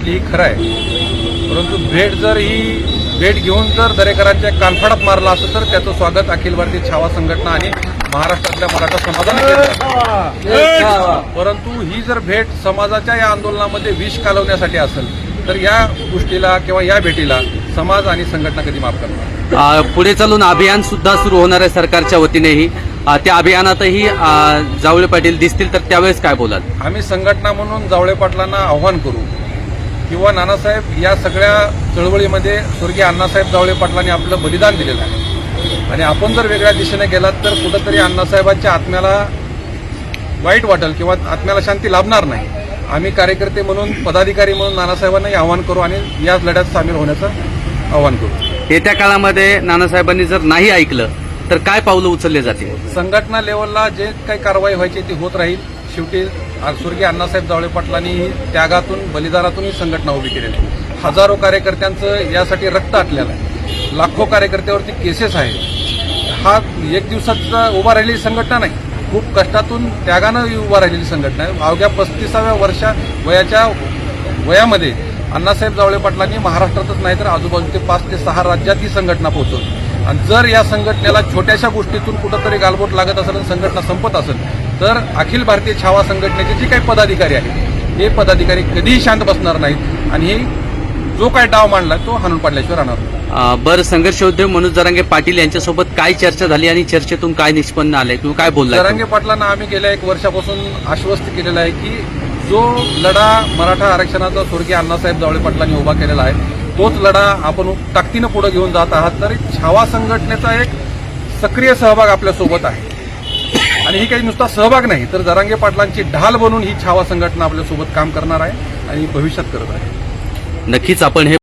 भेटली ही खरं आहे. परंतु भेट जर ही भेट घेऊन जर दरेकरांच्या कानफाडात मारला असतं तर त्याचं स्वागत अखिल भारतीय छावा संघटना आणि महाराष्ट्रातल्या मराठा समाजाने. परंतु ही जर भेट समाजाच्या या आंदोलनामध्ये विष कालवण्यासाठी असेल तर या गोष्टीला किंवा या भेटीला समाज आणि संघटना कधी माफ करणार? पुढे चालून अभियान सुद्धा सुरू होणार आहे सरकारच्या वतीनेही. त्या अभियानातही जावळे पाटील दिसतील तर त्यावेळेस काय बोलाल? आम्ही संघटना म्हणून जावळे पाटलांना आव्हान करू. किंवा नानासाहेब या सगळ्या चळवळीमध्ये स्वर्गीय अण्णासाहेब जावळे पाटलांनी आपलं बलिदान दिलेलं आहे. आणि आपण जर वेगळ्या दिशेने गेलात तर कुठंतरी अण्णासाहेबांच्या आत्म्याला वाईट वाटेल किंवा आत्म्याला शांती लाभणार नाही. आम्ही कार्यकर्ते म्हणून पदाधिकारी म्हणून नानासाहेबांनाही आव्हान करू आणि याच लढ्यात सामील होण्याचं आव्हान करू. येत्या काळामध्ये नानासाहेबांनी जर नाही ऐकलं तर काय पावलं उचलले जातील? संघटना लेवलला जे काही कारवाई व्हायची ती होत राहील. शेवटी स्वर्गीय अण्णासाहेब जावळे पाटलांनी ही त्यागातून बलिदानातून ही संघटना उभी केलेली आहे. हजारो कार्यकर्त्यांचं यासाठी रक्त आटलेलं आहे. लाखो कार्यकर्त्यावरती केसेस आहे हा एक दिवसाचा उभा राहिलेली संघटना नाही. खूप कष्टातून त्यागानं उभा राहिलेली संघटना आहे. अवघ्या पस्तीसाव्या वर्षा वयाच्या वयामध्ये अण्णासाहेब जावळे पाटलांनी महाराष्ट्रातच नाही तर आजूबाजूचे पाच ते सहा राज्यात ही संघटना पोहोचवली. आणि जर या संघटनेला छोट्याशा गोष्टीतून कुठंतरी गालबोट लागत असेल आणि संघटना संपत असेल तर अखिल भारतीय छावा संघटनेचे जे काही पदाधिकारी आहेत हे पदाधिकारी कधीही शांत बसणार नाहीत. आणि हे जो काय डाव मांडला तो हाणून पाडल्याशिवाय राहणार बरं संघर्ष उद्योग मनोज जरांगे पाटील यांच्यासोबत काय चर्चा झाली आणि चर्चेतून काय निष्पन्न आलंय? किंवा काय बोललाय? जरांगे पाटलांना आम्ही गेल्या एक वर्षापासून आश्वस्त केलेलं आहे की जो लढा मराठा आरक्षणाचा स्वर्गीय अण्णासाहेब जावळे पाटलांनी उभा केलेला आहे तोच लढा आपण ताकदीनं पुढे घेऊन जात आहात. तर छावा संघटनेचा एक सक्रिय सहभाग आपल्यासोबत आहे. आणि ही काही नुसता सहभाग नाही तर जरांगे पाटलांची ढाल बनून ही छावा संघटना आपल्यासोबत काम करणार आहे आणि भविष्यात करत आहे. नक्कीच आपण हे